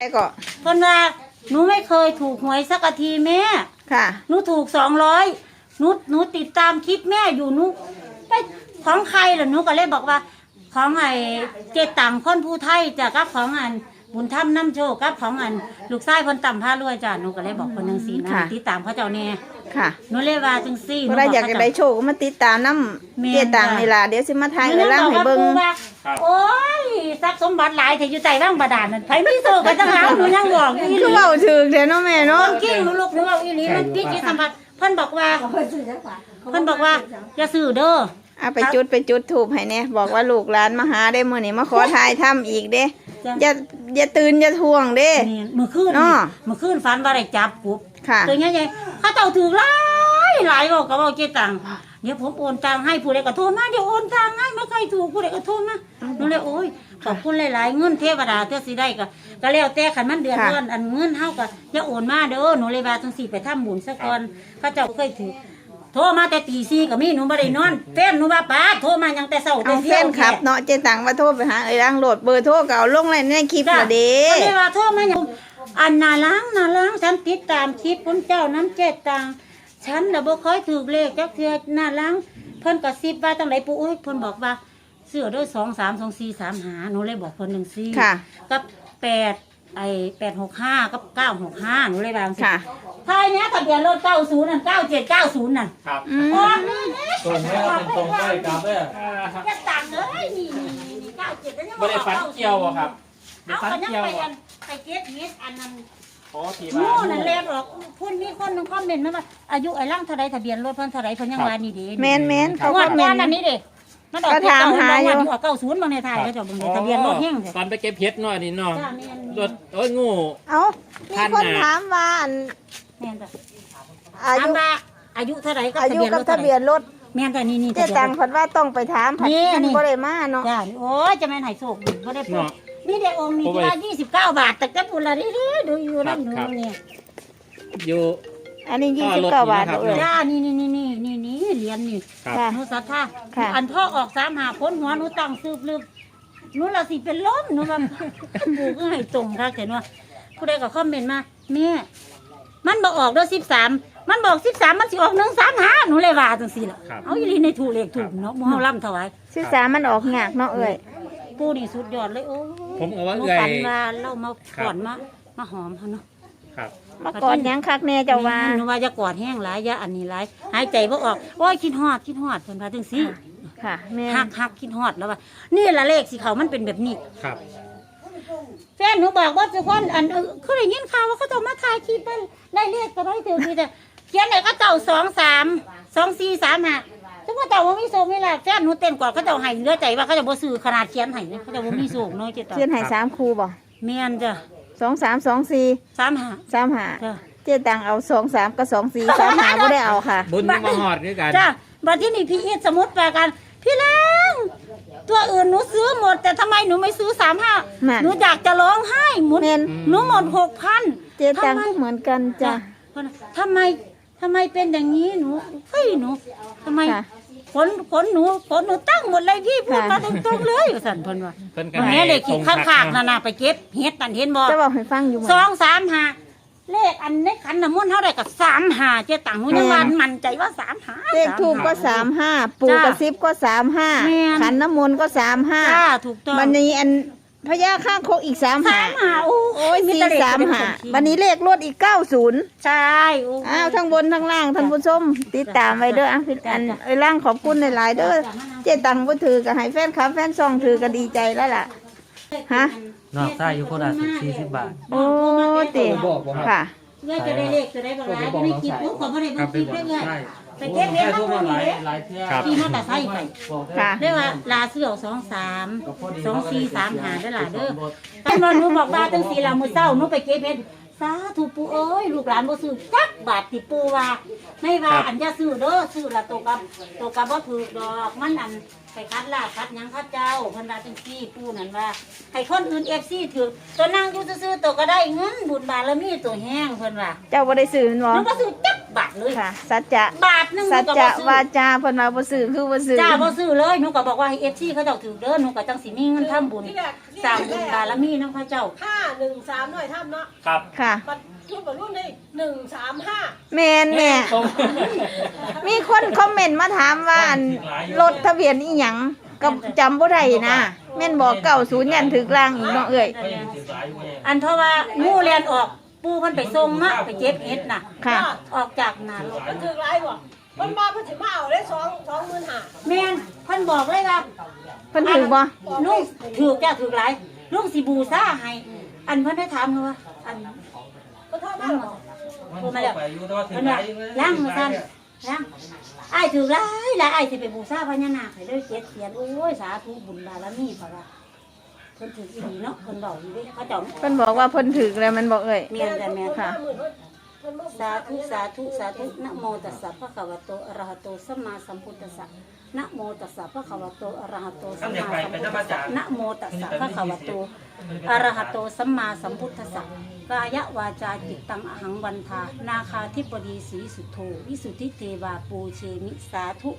ไอ้ก็เพิ่นว่าหนูไม่เคยถูกหวยสักทีแม่ ค่ะ หนูถูกสองร้อยหนูหนูติดตามคลิปแม่อยู่หนูไปของใครล่ะหนูก็เลยบอกว่า ของไอ้เจตังคนผู้ไทยจ้ะกับของอันบุญธรรมน้ำโชคกับของอัน ลูกชายคนต่ำผ้ารวยจ้ะหนูก็เลยบอกคนหนึ่งสีนะค่ะ ติดตามเขาเจ้าแน่ค่ะหนูเลยว่าจังซี่หเวนูลาบอยากเขจะเจ้ได้โชคก็มาติดตามน้แม่ำนเจตังจ้ะนี่ล่ะเดี๋ยวสิมาทายหนูเวเลยลาบอกให้ว่าเบิ่งปู่ว่าโอ้ย ทรัพย์สมบัติหลายแต่อยู่ใจร่างบาดาลนั่นไผมีโซ่กันจังหาหนูยังบอกอีหคือลีเว้าถึกแท้เนาะแม่เนาะ กิ้งหนูลูกหนูเอาอีหลีมันพี่จิตสัมผัสเพิ่นบอกว่าเพิ่นบอกว่าอย่าซื้อเด้อเอาไปจุดไปจุดถูกให้แน่บอกว่าลูกหลานมาหาได้มื้อนี้มาขอทายถ้ำอีกเด้จ้ะอย่าอย่าตื่นอย่าทวงเด้ นี่เมื่อคืนอ้อเมื่อคืนฝันว่าได้จับปุ๊บ ค่ะ ตัวใหญ่ๆเขาเจ้าถือหลายหลายบอกกับว่าเจ๊ตังค์เดี๋ยวผมโอนตังค์ให้ผู้ใดก็โทรมาเดี๋ยวโอนตังค์ให้ไม่เคยถูกผู้ใดก็โทรมาหนูเลยโอ้ย ขอบคุณหลายๆเงินเทวดาเท่าสิได้ก็ก็แล้วแต่ขันมันเดือดร้อนอันเงินเฮาก็อย่าโอนมาเด้อหนูเลยว่าจังสี่ไปทำบุญซะก่อนเขาเจ้าเคยถือโทรมาแต่ตีสี่ก็มีหนูไม่ได้นอนแฟนหนูว่าป้าโทรมายังแต่เช้าแต่เอาแฟเที่ยวนคลับเนาะเจตังมาโทรไปหาเอ้ยรังโหลดเบอร์โทรก็เอาลงในในคลิปจ้ะละเด้ก็เลยว่าโทรมาอย่างอันนาล้างนาล้างฉันติดตามคลิปคุณเจ้าน้ำเจ็ดตังฉันน่ะบ่ค่อยถือเลขจักเทื่อนาล้างเพิ่นก็ซิบว่าตั้งไหนปู่โอ้ยเพิ่นบอกว่า เสื้อด้วยสองสามสองสี่สามหาหนูเลยบอกเพิ่นหนึ่งสี่ค่ะ กับแปดไอแปดหกห้ากับเก้าหกห้าหนูเลยบางสิค่ะทายเนี้ยทะเบียนรถเก้าศูนย์นั่นเก้าเจ็ดเก้าศูนย์นั่นครับอืมออกนี่นะตรงนี้เป็นตรงได้กลับเลยจะตังเลยนี่นี่นี่เก้าเจ็ดแล้วยังไม่ได้ฟันเกี่ยวอะครับได้เอาฟันก็ยังเกี่ยวไปอะอันไปเก็บเฮ็ดอันนั้น โอ้ทีโน่บ้านนั่นแหละหรอกพุ่นมีคนหนึงคอมเมนต์มาว่าอายุไอ้ร่างเท่าไรทะเบียนรถเพิ่นเท่าไรเพิ่นยังว่านี่เด้แมนแมนเขางวก็ดแมก่อนนอันนี้เด้ มันออกก็ถามหาอยู่เก้าศูนย์บางในไทยก็จะเบิ่งเลยทะเบียนรถแห้งเลยตอนไปเก็บเพชรหน่อยนี่เนาะจ้าแม่นรถโอ้ยงู เอามีท่านคนน่ะ ถามว่าอันแม่นจ้ะอาถามยุว่าอายุเท่าไรกับอาทะยุเบียนรกับถทะเท่าไหเบียร่นรถแม่นแต่นี่นี่เจ๊ตังค์เพิ่นว่าต้องไปถามผัดนี่มันนี่ บ่ได้มาเนาะจ้าโอ้ยจะแม่นให้โชคดีบ่ได้พูดเนาะ นี่เด็กองค์นี่ที่ว่ายี่สิบเก้าบาทแต่ก็พูดละดิดูอยู่นั่นหนูครับเนี่ยอยู่ อันนี้ก็ยี่สิบลดเก้าอยู่บาทนะครับเอ้ยจ้านี่นี่นี่นี่นี่นี่เหรียญนี่ครับ ค่ะ หนูศรัทธาค่ะ อันพ่อออกสามหาพ้นหัวหนูตั้งซืบลืบหนูเราสิเป็นล้มหนูแบบ บูก็ให้ตรงค่ะเห็นว่าผู้ใดก็คอมเมนต์มาแม่มันบอกออกด้วยสิบสามมันบอกสิบสามมันสิออกหนึ่งสามหาหนูเลยว่าจังสี่ล่ะครับ เอาอีหลีในถูกเลขถูกเนาะหมูเฮาล่ำถวาย สิสามมันออกยากเนาะเอ้ยปู่นี่สุดยอดเลยโอ้ยผมเอาว่าหนูเอื่อยฝันว่าเรามาครับก่อนมามาหอมเขาเนาะ ครับ มากอดหยังคักแน่เจ้าว่า หนูว่าจะกอดแห้งหลายอยาอันนี้หลายหายใจบ่ออกโอ้ยคิดฮอดคิดฮอดเพิ่นว่าจังซี่ค่ะแม่หักหักคิดฮอดแล้วว่า นี่ละเลขสิเขามันเป็นแบบนี้ ครับ แฟนหนูบอกว่าทุกคนอันเออเขาได้ยินข่าวว่าเขาจะมาถ่ายคลิปมันได้เลขก็ได้ถือดีแต่เขียนไหนก็เจ้าสองสามสองสี่สามห้าทุกคนเจ้าว่ามีโศกไม่ละแฟนหนูเต้นก่อนเขาเจ้าให้เหลือใจว่าเขาจะบ่ซื้อขนาดเขียนให้นะเขาจะบ่มีโศกน้อยเจ้าเขียนให้สามครูบ่ แม่นจ้ะ สองสามสองสี่สามห้าสามห้าจ้ะ เจ๊ตังค์เอาสองสามกับสองสี่สามหาบ่ได้เอาค่ะ บุญยังมาหอดด้วยกันจ้ะบัดที่นี่พี่อีทสมมติแปลกัน พี่แรงตัวอื่นหนูซื้อหมด แต่ทำไมหนูไม่ซื้อสามห้านั่น หนูอยากจะร้องไห้หมุนแม่นหนูหมดหกพันเจ๊ตังค์ก็เหมือนกันจ้ะ ทำไมทำไมเป็นอย่างนี้หนูเฮ้ยหนูทำไมค่ะ ขนขนหนูขนหนูตั้งหมดเลยพี่พูดค่ะมาตรงๆเลยสั่นเพิ่นว่าเพิ่นก็วันให้นี้เลยขีดตรข้างคัขากกนานาไปเก็บเฮ็ดนั่นเห็นบ่จะบอกให้ฟังอยู่สมั้อยงสามห้าเลขอันในขันน้ำมนต์เท่าไรกับสามห้าเจ๊ตังหนูยังว่ามั่นใจว่าสามห้าเลขทูบก็สามห้าปู่จ้ะกระซิบก็สามห้าแม่นขันน้ำมนต์ก็สามห้าจ้าถูกต้องวันนี้อัน พญาข้างคกอีกสามสาห้ามหาโอ้โอ้ยมีสี่แต่เลขสามเป็นห้าคนขี้วันนี้เลขรถอีกเก้าศูนย์ใช่โอ้ อ้าวทั้งบนทั้งล่างท่านผู้ชมติดตามไว้เด้ออะพี่อันไอ้ล่างขอบคุณหลายๆเด้อเจ๊ตังบ่ถือก็ให้แฟนคลับแฟนซองถือก็ดีใจแล้วล่ะฮะ นอกใต้อยู่โคราชสี่สิบบาท โอ้ติค่ะ เงื่อนจะได้เลขจะได้บอกร้ายจะได้กินปุ๊บขอไม่ได้ครับับงไปคับบอเพื่กอนใช่ไปเก็บเห็ดแค่ทั้ทั่งวหมมาดหลายเลยหลายเที่ยวครับขี่มอเตอร์ไซค์ไปบอกได้ค่ะเรียกว่าลาเสี่ยวสองสามสองสี่สามหาได้หล่ะเด้อตำรวจหนูบอกว่าตั้งสี่ลามือเศร้าหนูไปเก็บเห็ดสาธุปูเอ้ยลูกหลานบ่ซื้อจักบาทติปูว่าไม่ว่าอันจะซื้อเด้อซื้อละตัวกับตัวกับบ่ถูกดอกมันอัน ไปคัดลาบคัดหยังคัดเจ้าเพิ่นว่าจังซี่ปูนั่นว่าให้คนอื่น FC ถือตัวนั่งอยู่ซื่อๆตัวก็ได้เงินบุญบารมีตัวแห้งเพิ่นว่าเจ้าบ่ได้ซื้อแม่นบ่หนูก็ซื้อจักบบาทเลยค่ะ สัจจะ บาทหนึงหสันูจก็จะบ่ซื้อวาจาเพิ่นว่าบ่ซื้อคือบ่ซื้อจ้าบ่ซื้อเลยหนูก็บอกว่าให้เอฟซีเขาเจ้าถือเด้อหนูก็จังสิมีเงินทำบุญสร้างบุญบารมีนำเขาเจ้า ห้าหนึ่งสามหน่อยทำเนาะครับ ค่ะบัต รรุ่นบัตรรุ่นนี่หนึ่งสามห้าแม่นแม่ตรงมีคนคอมเมนต์มาถามว่าอันรถทะเบียนอีหยังก็จำบ่ได้นะแม่นบอก90ยันถึกล่างอีกเนาะเอ้ยอันเพราะว่างูเรียนออกปูเพิ่นไปส่งเนาะไปเจ็บเฮ็ดน่ะ ค่ะ ออกจากนารถมันถือไรบ่มันมาเพิ่นสิมาเอาได้สองสองหมื่นห้าแม่นเพิ่นบอกเลยว่าเพิ่นถือบ่ลุงถือจ้าถือหลายลุงสิบูซ่าให้อันเพิ่นได้ถามหนูว่าอัน ก็เท่านั้นั่นงหรมาอพูดมาแล้วเพิ่นว่าล้างมาซั่นล้างอ้ายถือหลายหลายอ้ายสิไปบูซ่าพญานาคให้เลยเจ็ดเสียนโอ้ยสาธุบุญบารมีเพราะว่าเพิ่นถืออีหลีเนาะเพิ่นบอกอยู่เด้เขาเจ้าเพิ่นบอกว่าเพิ่นถือแล้วมันบอกเอ้ยเมียนแต่แม่นค่ะเพิ่นมาสาธุสาธุสาธุนะโมตัสสะภะคะวะโตอะระหะโตสัมมาสัมพุทธัสสะนะโมตัสสะภะคะวะโตอะระหะโตสัมมาสัมพุทธัสสะนะโมตัสสะภะคะวะโตอะระหะโตสัมมาสัมพุทธัสสะ กายวาจาจิตตังอหังวันทา นาคาธิปดีสีสุโธวิสุทธิเทวาปูเชมิสาธุ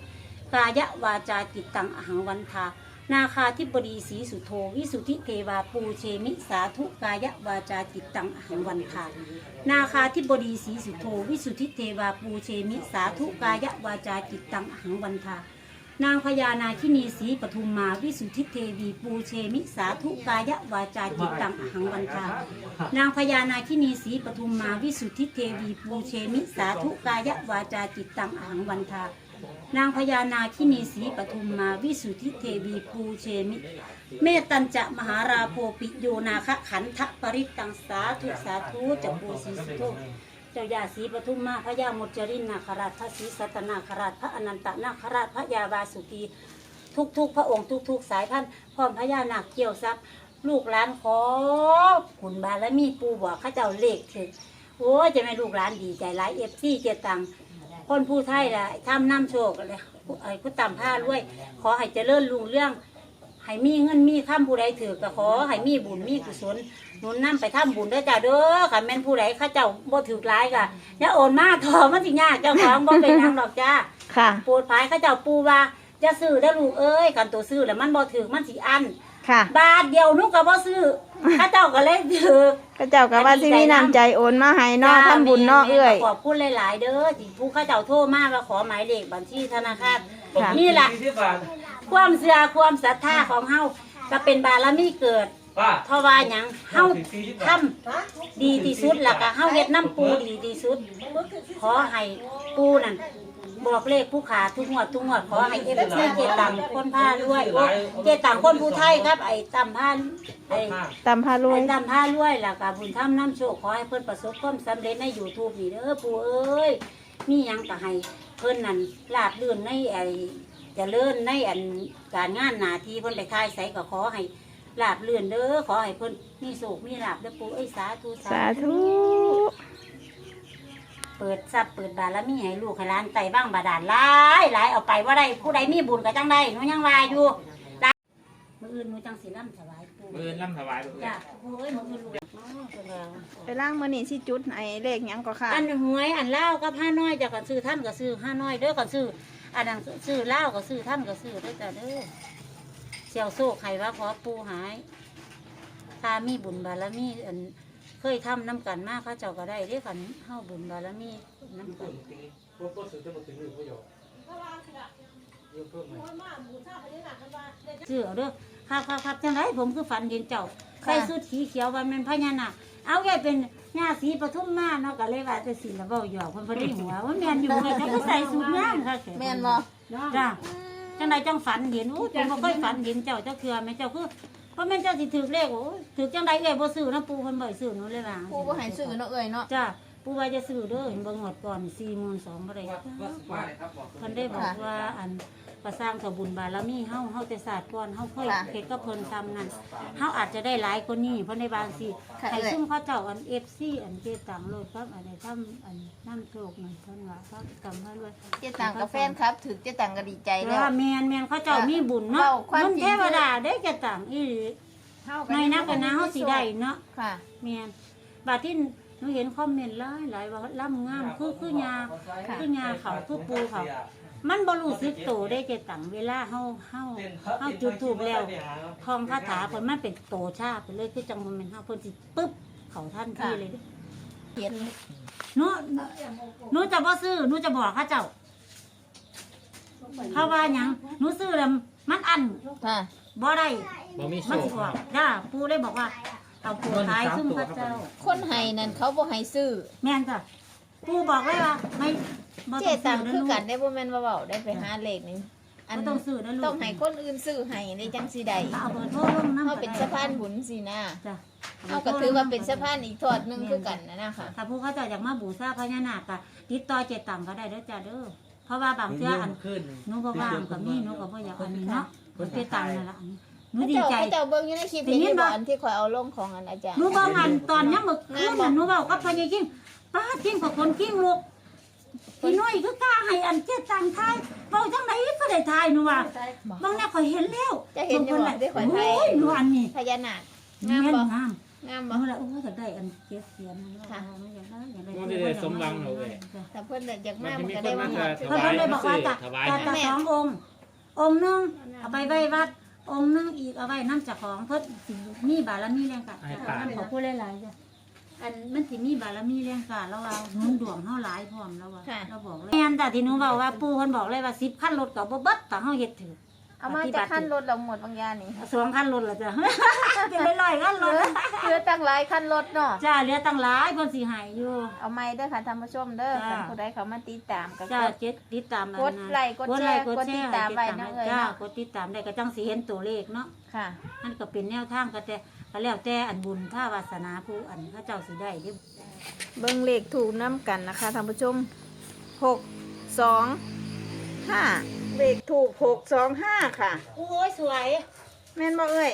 กายวาจาจิตตังอหังวันทา นาคาธิบดีสีสุโธวิสุทธิเทวาปูเชมิสาธุกายวาจาจิตตังอหังวันทา นาคาธิบดีสีสุโธวิสุทธิเทวาปูเชมิสาธุกายวาจาจิตตังอหังวันทา นางพญานาคินีสีปทุมมาวิสุทธิเทวีปูเชมิสาธุกายวาจาจิตตังอหังวันทานางพญานาคินีสีปทุมมาวิสุทธิเทวีปูเชมิสาธุกายวาจาจิตตังอหังวันทานางพญานาคินีสีปทุมมาวิสุทธิเทวีปูเชมิ เมตตัญจะมหาราโพปิโยนาคะขันธปริตตังสาธุสาธุจักปูสีสุโธ จ้าญาสีปทุมมาพระยามุจรินนาคราชพระศรีสัตนาคราชพระอนันตนาคราชพระยาวาสุกีทุกทุกๆ พระองค์ทุกทุก ๆ สายพันธุ์พร้อมพญานาคเกี่ยวทรัพย์ลูกหลานขอขุนบารมีปูบอกข้าเจ้าเลขถึงโอ้จะไม่ลูกหลานดีใจหลายเอฟซีเจตังคนผู้ไทยล่ะทำน้ำโชคอะไรไอ้ผู้ตำผ้าด้วย ขอให้เจริญรุ่งเรื่อง ให้มีเงินมีข้ามผู้ใดถือก็ขอให้มีบุญมีกุศลหนุนนํไปทำบุญเด้อจ้าเด้อค่ะแม่นผู้ใดเข้าเจ้าบ่ถือร้ายก็อย่าโอนมาทอมันสิยากเจ้าของบ่เป็นหยังดอกจ้าค่ะโปรดภายเข้าเจ้าปูว่าจะซื้อได้อลูกเอ้ยกันตัวซื้อแล้วมันบ่ถือมันสิอันค่ะ บาทเดียวหนุก็บ่ซื้อเข้าเจ้าก็เลยถือก็เจ้าก็ว่าสิมีน้ำใจโอนมาให้เนาะทำบุญเนาะเอ้ยขอบคุณหลาย ๆ เด้อที่ผู้เข้าเจ้าโทรมาว่าขอหมายเลขบัญชีธนาคารค่ะนี่แหละ ความเชื่อความศรัทธาของเฮาก็เป็นบารมีเกิดเพราะว่าหยังเฮาทำดีที่สุดแล้วก็เฮาเฮ็ดน้ำปูดีที่สุด ขอให้ปูนั่นบอกเลขผู้ขาทุกงวดทุกงวดขอให้เอฟซีเจตังคนผ้าด้วยโอ้เจตังคนผู้ไทยครับ ไอ้ตำผ้าไอ้ตามพารวไอ้ยตำผ้ารวยแล้วก็บุญทำน้ำโชคขอให้เพิ่นประสบความสำเร็จในยูทูบนี่เด้อปู่เอ้ยมีหยังก็ให้เพิ่นนั่นลาบลื่นในไอ้เจะเลื่อนในอันการงานหน้าที่เพิ่นไปทายใส่ก็ขอให้ลาบลื่นเด้อขอให้เพิ่นมีโศกมีลาบเด้อปู่เอ้ยสาธุสาธุ เปิดทรัพย์เปิดบารมีให้ลูกให้หลานไต่บ้างบาดาลหลายหลายเอาไปว่าได้ผู้ใดมีบุญก็จังได้หนูยังว่าอยู่หลายมื้ออื่นหนูจังสินำถวายปู่มือล่ำถวายลูกเอ้จ้ายโอ้ยมื้ออื่นลูกอ๋อเพิ่นว่าไปล่างมื้อนี้สิจุดไอ้เลขหยังก็ค่ะ อันหวยอันเล่าวกับห้าน้อยจะก่อนซื้อท่านก็ซื้อห้าน้อยเด้อก่อนซื้อ อันนั้นซื้อเล่าก็ซื้อท่านก็ซื้อเด้อจ้ะเด้อเสี่ยวโซ่ไข่ว่าขอปูหาย ถ้ามีบุญบารมีอันเคยทำน้ำกันมากเขาเจ้าก็ได้เด้อกันเฮาบุญบารมีน้ำกันซื้อเอาเด้อครับครับครับจังไรผมคือฝันเห็นเจ้าใส่ชุดสีเขียววันเป็นพญานาคเอาแกเป็น หญ้าสีปทุมมาเนาะก็เลยว่าจะสิละเว้าหยอกเพิ่นบ่ได้หัวว่าแม่นอยู่ไงแต่ก็ใส่สูทงามค่ะแม่นบ่จ้าจังไดจังฝันเห็นโอ้ยผมบ่เคยฝันเห็นเจ้าเจ้าเคือแม่เจ้าคือเพราะแม่นเจ้าสิถือเลขโอ้ยถือจังไดเอ้ยบ่ซื้อนะปู่เพิ่นบ่ให้ซื้อหนูเลยว่าปูบ่ให้ซื้อเนาะเอ้ยเนาะจ้าปู่ว่าจะซื้อเด้อเห็นบ่งวดก่อน42,000บ่ได้เพิ่นได้บอกว่าอัน ประสร้างสบุญบารมีเฮาเฮาแต่ศาสตร์ก่อนเฮาเคยค่ะ เฮ็ดกับเพิ่นซ้ำนั่นเฮาอาจจะได้หลายกว่านี้เพราะในบางสิค่ะให้เอ้ย ซุ่มเขาเจ้าอัน FC อันเจตังโลดครับอันใดทำอันน้ำโชคนั่นเพิ่นว่าครับกำมาด้วยเจ๊ตังกับแฟนครับถึกเจ๊ตังก็ดีใจแล้ว ว่าแม่นแม่นเขาเจ้ามีบุญเนาะเว้าความมันจริง เทวดาได้เจตังอีหลีในนักกันนะเฮาสิได้เนาะ ค่ะ แม่นบาดที่หนูเห็นคอมเมนต์หลายหลายว่าล่ำงามคือคือยาคือยาเขาคือปูเขา มันบ่รู้สึกโตได้เจตังเวลาเฮาเฮาเฮาจุดถูกแล้วท่องคาถาเพิ่นมันเป็นโตชาไปเลยคือจังบ่แม่นเฮาเพิ่นสิปึ๊บเขาทันทีเลยเด้เขียนหนูหนูจะบ่ซื้อหนูจะบอกเขาเจ้าเขาว่าหยังหนูซื้อแล้วมันอันค่ะบ่ได้บ่มีโชมันคสิบอกจ้าปู่เลยบอกว่าเอาปู่ขายซึ่งพระเจ้า คนให้นั่นเขาบ่ให้ซื้อ แม่นจ้ะ ปู่บอกเลยว่าไม่บ่เจต้องตัซื้งอคือนะลูกักนได้บ่แม่นว่าเว้าได้ไปหาเลขนี่อันบ่ต้องซื้อนะลูกต้องให้คนอื่นซื้อให้ในจังสิได้เอาเบอร์โทรลงนำเฮาเป็นสะพานบุญสินะจ้ะเฮาก็ถือว่าเป็นสะพานอีกทอดหนึงคือกันนะนะคะถ้าผู้เขาเจะอยากมาบูชาพญานาคก็ติดต่อเจตังก็ได้เด้อจ้าเด้อเพราะว่าบางเทื่ออันขึ้นหนูก็ว่างกับนี่หนูก็บ่อยากอันนี้เนาะเจตังนั่นล่ะอันนี้หนูพระดีเจ้าใจพระเจ้าเบิ่งอยู่ในคลิปได้ยิเห็นนบ่ บ่อันที่ข่อยเอาลงของอันอาจารย์ หนูบอกอันตอนยังมึกคืนน่ะหนูบอกกับพญายิ่ง ป้าจิ้งกับคนกิ้งลูกพี่น้อยคือกล้าให้อันเจตังทายเว้าจังไดก็ได้ทายหนูว่าบางแน่ข่อยเห็นแล้วจะเห็นอยู่บ่ที่ข่อยไทยโอ้ยหนูอันนี้พญานาคงางามมบ่งามงามหบ่นูละโอ้ยอยากได้อันเจ็ดเสียนนั่นเนาะค่ะไม่อยากได้อยากได้บ่ได้สมหวังเอาเว้ยจ้ะแต่เพิ่นน่ะอยากมัมานมันจะมีก็คได้นมามาหาจะคือถเพิ่นวายเลยบมาอกซื้ว่าอจะถวายจะให้จะสององค์องค์หนึงเอาไปไว้วัดองค์หนึงอีกเอาไว้น้ำจากของเพิ่นสิมีบารมีแรงกะให้ป่าอันขอพูดหลายๆจ้ะ อันมันสิมีบารมีแรงกะแล้วว่าหนุนดวงเฮาหลายพร้อมแล้วว่าเราบอกเลยแม่นจ้ะที่หนูบอกว่าปู่เพิ่นบอกเลยว่า10คันรถก็บ่เบิดถ้าเฮาเฮ็ดถือเอามาจากขั้นรถเราหมดบางอยางนี่สองคันรถละจ้ะ เป็นร้อยๆคันรถเหลือตั้งหลายขั้นรถเนาะ จ้าเหลือตั้งหลายเพิ่นสิให้อยู่ เอาไม้เด้อค่ะท่านผู้ชมเด้อจ้า ท่านผู้ใดเขามาติดตามก็ จ้ากเจ็ดติดตามอันกดนั้นไลค์กดแชร์กดติดตามไว้นะเอ่ยจ้าเนาะกดติดตามได้ก็จังสิเห็นตัวเลขเนาะค่ะ นั่นก็เป็นแนวทางก็แต่ ก็แล้วแต่อันบุญถ้าวาสนาผู้อันพระเจ้าสิได้เด้อเบิ่งเลขถูกน้ำกันนะคะท่านผู้ชมหกสองห้าเลขถูกหกสองห้าค่ะ โอ้ยสวย แม่นบ่เอ้ย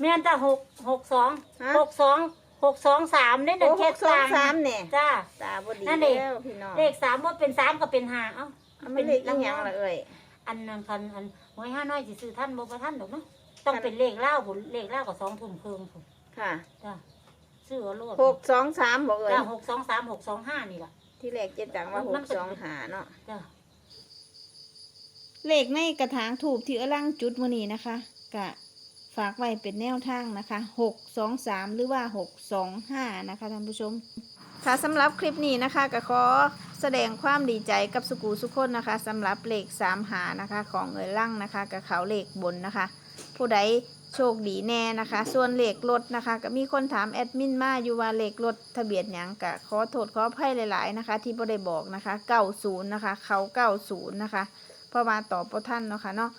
แม่นจ้าหกหกสองฮะ หกสองหกสองสามได้หโอ้นึ่งหแค่กสองสามเนี่ยจ้า ตาบดีนั่นเองแล้วพี่น้องเลขสามว่าเป็นสามก็เป็นห้าเอ้า เอาไม่เลขอีหยังละเอ้ยอันนั้นคันอันหวยห้าน้อยสิซื้อท่านบ่ประท่านดอกเนาะ ต้องเป็นเลขเล่าผลเลขเล่ากับสองทุ่มครึ่งพุ่นค่ะจ้าซื้อเอาโลดหกสองสามบ่เอ้ยจ้าหกสองสามหกสองห้านี่ล่ะที่เลขเจ็ดจังว่าหกสองหาเนาะจ้าเลขในกระถางถูกที่อลังจุดมือนี้นะคะ กะฝากไว้เป็นแนวทางนะคะหกสองสามหรือว่าหกสองห้านะคะท่านผู้ชม ค่ะสำหรับคลิปนี้นะคะก็ขอแสดงความดีใจกับสุกูสุกคนนะคะสำหรับเลขสามหานะคะ ของเอ๋ยลั่งนะคะกับเขาเลขบนนะคะ ผู้ใดโชคดีแน่นะคะ ส่วนเหลขรถนะคะ ก็มีคนถามแอดมินมาอยู่ว่าเหลขรถทะเบียนหยังกะขอโทษขออภัยหลาย ๆ นะคะ ที่บ่ได้บอกนะคะเก้าศูนย์นะคะ เขาเก้าศูนย์นะคะเพราะว่าตอบบ่ท่านเนาะค่ะเนาะ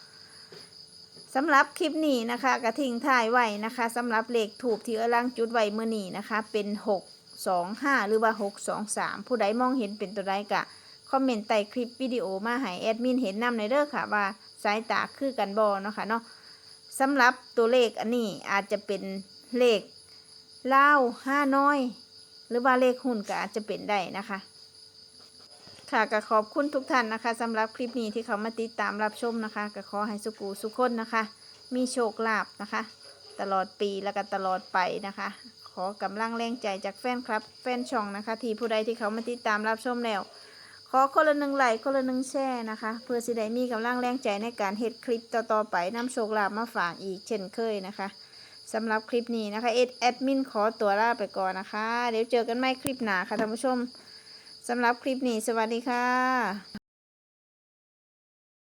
สำหรับคลิปนี้นะคะกระทิ้งท้ายไว้นะคะสำหรับเลขถูกที่เอลังจุดไว้เมื่อนี้นะคะ เป็นหกสองห้าหรือว่าหกสองสามผู้ใดมองเห็นเป็นตัวใดกะคอมเมนต์ใต้คลิปวิดีโอมาให้แอดมินเห็นนำในเด้อค่ะว่าสายตาคือกันบอเนาะค่ะเนาะ สำหรับตัวเลขอันนี้อาจจะเป็นเลขเล่าห้าน้อย หรือว่าเลขหุ่นก็อาจจะเป็นได้นะคะ ค่ะก็ขอบคุณทุกท่านนะคะสำหรับคลิปนี้ที่เขามาติดตามรับชมนะคะก็ขอให้สุกูสุขคนนะคะ มีโชคลาภนะคะ ตลอดปีแล้วก็ตลอดไปนะคะ ขอกำลังแรงใจจากแฟนครับ แฟนช่องนะคะ ที่ผู้ใดที่เขามาติดตามรับชมแล้ว ขอคนละหนึ่งไหลคนละหนึ่งแช่นะคะ เพื่อสิได้มีกำลังแรงใจในการเฮ็ดคลิปต่อๆไปนำโชคลาภมาฝากอีกเช่นเคยนะคะสำหรับคลิปนี้นะคะเอ็ดแอดมินขอตัวลาไปก่อนนะคะ เดี๋ยวเจอกันใหม่คลิปหน้าค่ะท่านผู้ชมสำหรับคลิปนี้สวัสดีค่ะ